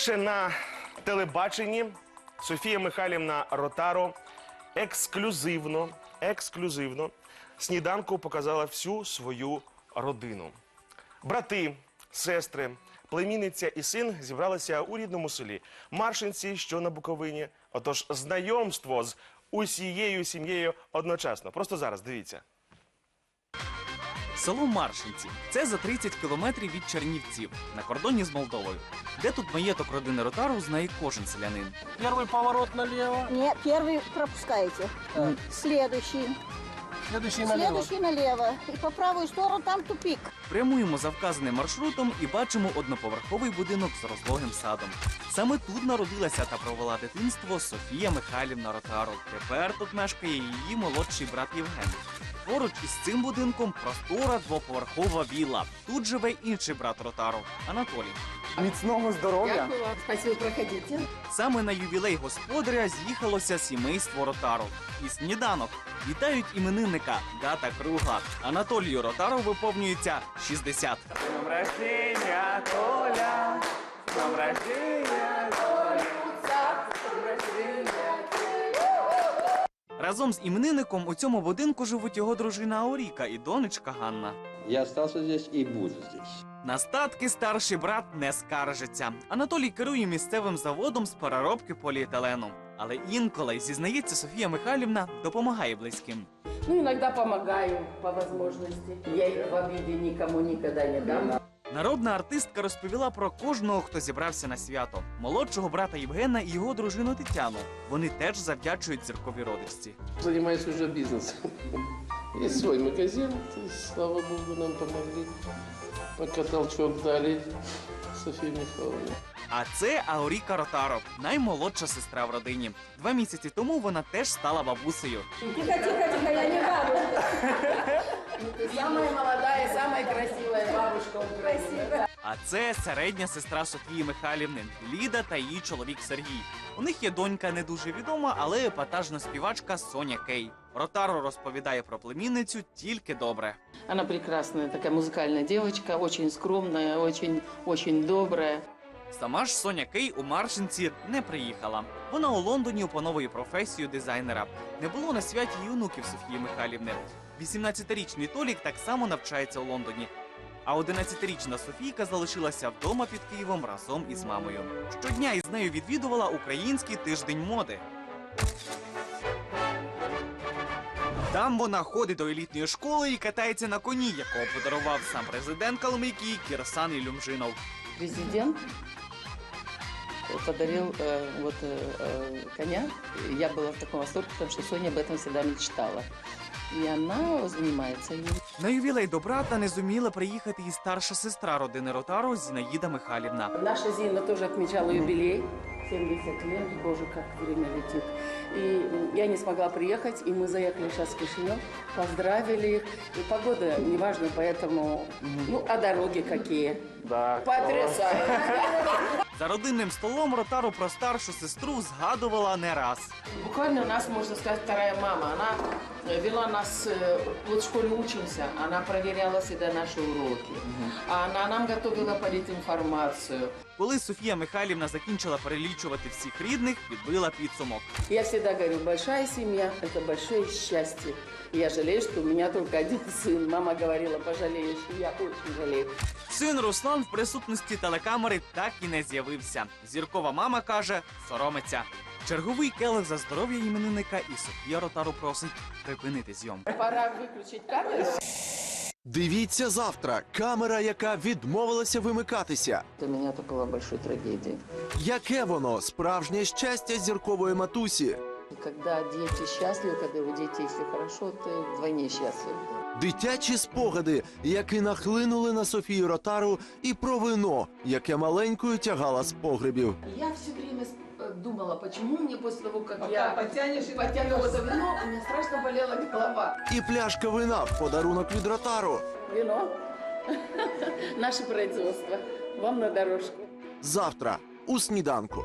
Вперше на телебаченні Софія Михайлівна Ротаро ексклюзивно, ексклюзивно сніданку показала всю свою родину. Брати, сестри, племінниця і син зібралися у рідному селі Маршинці, що на Буковині. Отож, знайомство з усією сім'єю одночасно. Просто зараз дивіться. Село Маршинці. Це за 30 кілометрів від Чернівців на кордоні з Молдовою. Де тут маєток родини Ротару, знає кожен селянин. Перший поворот наліво. Ні, перший пропускаєте. Следующий. Следующий налево. Следующий налево. И по правую сторону там тупик. Прямуємо за вказаним маршрутом і бачимо одноповерховий будинок з розлогим садом. Саме тут народилася та провела дитинство Софія Михайлівна Ротару. Тепер тут мешкає її молодший брат Євген. Поруч із цим будинком простора двоповерхова вілла. Тут живе інший брат Ротару Анатолій. Міцного здоров'я. Дякую вам. Спасибо, проходите. Саме на ювілей господаря з'їхалося сімейство Ротару. І сніданок вітають іменинника дата кругла. Анатолію Ротару виповнюється 60. Днем рождения, Толя! С днем рождения, Разом з іменинником у цьому будинку живуть його дружина Ауріка і донечка Ганна. Я остался здесь и буду здесь. На статки старший брат не скаржиться. Анатолій керує місцевим заводом з переробки поліетилену. Але інколи, зізнається Софія Михайлівна, допомагає близьким. Ну, иногда помогаю по возможности. Я их в обиде никому никогда не дам. Народна артистка розповіла про кожного, хто зібрався на свято. Молодшого брата Євгена і його дружину Тетяну. Вони теж завдячують зірковій родичці. Занимаюсь уже бизнесом. Есть свой магазин, то есть, слава богу, нам помогли. Пока толчок дали Софии Михайловне. А це Ауріка Ротаро, наймолодша сестра в родині. Два місяці тому вона теж стала бабусею. Тихо, тихо, тихо, я не бабушка. Ты самая молодая, самая красивая бабушка Украины. А це середня сестра Софії Михайлівни Ліда та її чоловік Сергій. У них є донька не дуже відома, але епатажна співачка Соня Кей. Ротаро розповідає про племінницю тільки добре. Она прекрасная, такая музыкальная девочка, очень скромная, очень, очень добрая. Сама ж Соня Кей у Маршинці не приїхала. Вона у Лондоні опановує професію дизайнера. Не було на святі й онуків Софії Михайлівни. 18-річний Толік так само навчається у Лондоні. А 11-річна Софійка залишилася вдома під Києвом разом із мамою. Щодня із нею відвідувала український тиждень моди. Там вона ходить до елітної школи і катається на коні, якого подарував сам президент Калмикії Кірсан Ілюмжинов. Президент подарил э, вот э, э, коня. Я была в таком восторге, потому что Соня об этом всегда мечтала. И она занимается им. На ювілей до брата не зуміла приїхати і старша сестра родини Ротару Зінаїда Михайлівна. Наша Зина тоже отмечала юбилей. 70 лет, боже, как время летит. И я не смогла приехать, и мы заехали сейчас в Кишинев, поздравили их. И погода неважно, поэтому, ну, а дороги какие. Да. Потрясающе. За родинним столом Ротару про старшу сестру згадувала не раз. Буквально у нас, можно сказать, вторая мама. Она э, вела нас, э, вот в школе учимся, она проверяла всегда наши уроки. А Она нам готовила политинформацию. Коли Софія Михайлівна закінчила перелічувати всіх рідних, підбила підсумок. Я всегда говорю, большая семья – это большое счастье. И я жалею, что у меня только один сын. Мама говорила, пожалеешь, и я очень жалею. Син Руслан в присутності телекамери так і не з'явився. Зіркова мама каже, соромиться. Черговий келих за здоров'я іменинника і Софія Ротару просить припинити зйомку. Пора выключить камеру. Дивіться завтра. Камера, яка відмовилася вимикатися. Для меня это была большой трагедией. Яке воно справжнє щастя зіркової матусі? И когда дети счастливы, когда у детей все хорошо, ты вдвойне счастлив. Дитячі спогади, які нахлинули на Софію Ротару, і про вино, яке маленькою тягала з погребів. Я все время э, думала, почему мне после того, как я потянула это вино, у меня страшно болела голова. І пляшка вина в подарунок від Ротару. Вино. Наше производство. Вам на дорожку. Завтра у сніданку.